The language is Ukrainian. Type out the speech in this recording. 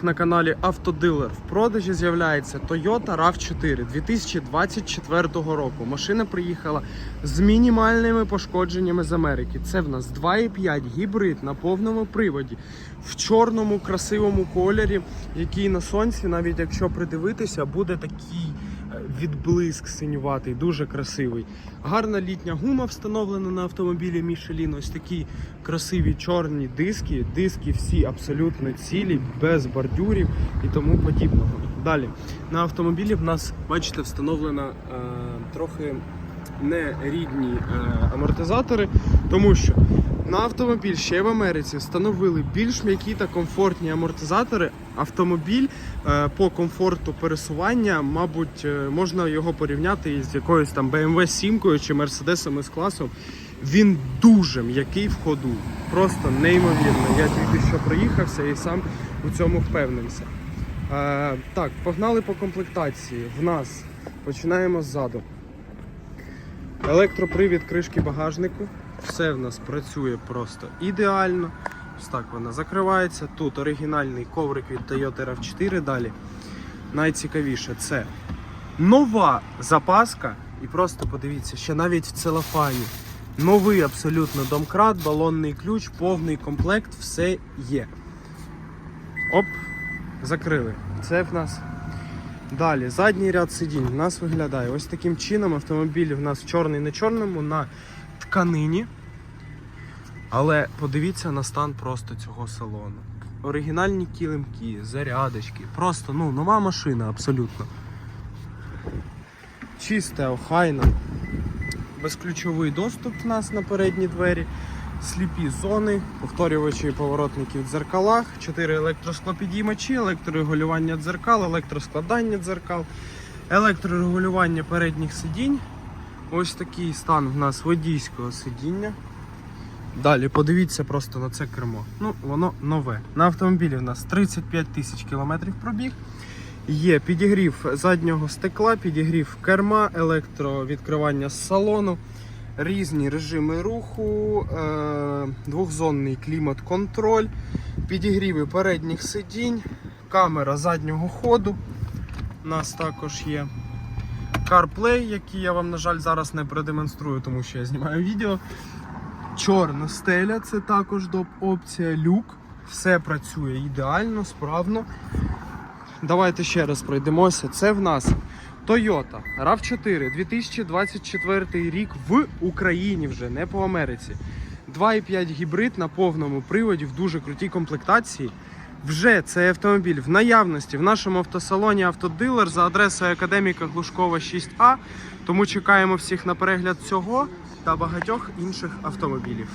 На каналі Автодилер в продажі з'являється Toyota RAV4 2024 року. Машина приїхала з мінімальними пошкодженнями з Америки. Це в нас 2,5 гібрид на повному приводі в чорному красивому кольорі, який на сонці, навіть якщо придивитися, буде такий відблиск синюватий, дуже красивий. Гарна літня гума встановлена на автомобілі Michelin. Ось такі красиві чорні диски. Диски всі абсолютно цілі, без бордюрів і тому подібного. Далі на автомобілі в нас, бачите, встановлено е, трохи нерідні е, амортизатори, тому що на автомобіль ще в Америці встановили більш м'які та комфортні амортизатори. Автомобіль е, по комфорту пересування, мабуть, е, можна його порівняти із якоюсь там BMW 7 чи Mercedes s класом. Він дуже м'який в ходу, просто неймовірно. Я тільки що проїхався і сам у цьому впевнився. Е, так, погнали по комплектації. В нас починаємо ззаду. Електропривід кришки багажнику. Все в нас працює просто ідеально. Ось так вона закривається. Тут оригінальний коврик від Toyota RAV4. Далі найцікавіше це нова запаска. І просто подивіться, ще навіть в целофані. Новий абсолютно домкрат, балонний ключ, повний комплект, все є. Оп, закрили. Це в нас Далі, задній ряд сидінь у нас виглядає ось таким чином. Автомобіль в нас чорний на чорному на тканині. Але подивіться на стан просто цього салону. Оригінальні килимки, зарядочки. Просто ну, нова машина абсолютно. Чисте, охайна. Безключовий доступ в нас на передні двері. Сліпі зони, повторювачі поворотники в дзеркалах, 4 електросклопідіймачі, електрорегулювання дзеркал, електроскладання дзеркал, електрорегулювання передніх сидінь. Ось такий стан в нас водійського сидіння. Далі подивіться просто на це кермо. Ну, воно нове. На автомобілі в нас 35 тисяч кілометрів пробіг. Є підігрів заднього стекла, підігрів керма, електровідкривання з салону, різні режими руху, е- двохзонний клімат-контроль, підігріви передніх сидінь, камера заднього ходу. У нас також є CarPlay, який я вам, на жаль, зараз не продемонструю, тому що я знімаю відео. Чорна стеля це також доп опція, люк. Все працює ідеально, справно. Давайте ще раз пройдемося. Це в нас Toyota RAV4 2024 рік в Україні вже, не по Америці. 2,5 гібрид на повному приводі в дуже крутій комплектації. Вже цей автомобіль в наявності в нашому автосалоні Автодилер за адресою Академіка Глушкова 6А. Тому чекаємо всіх на перегляд цього та багатьох інших автомобілів.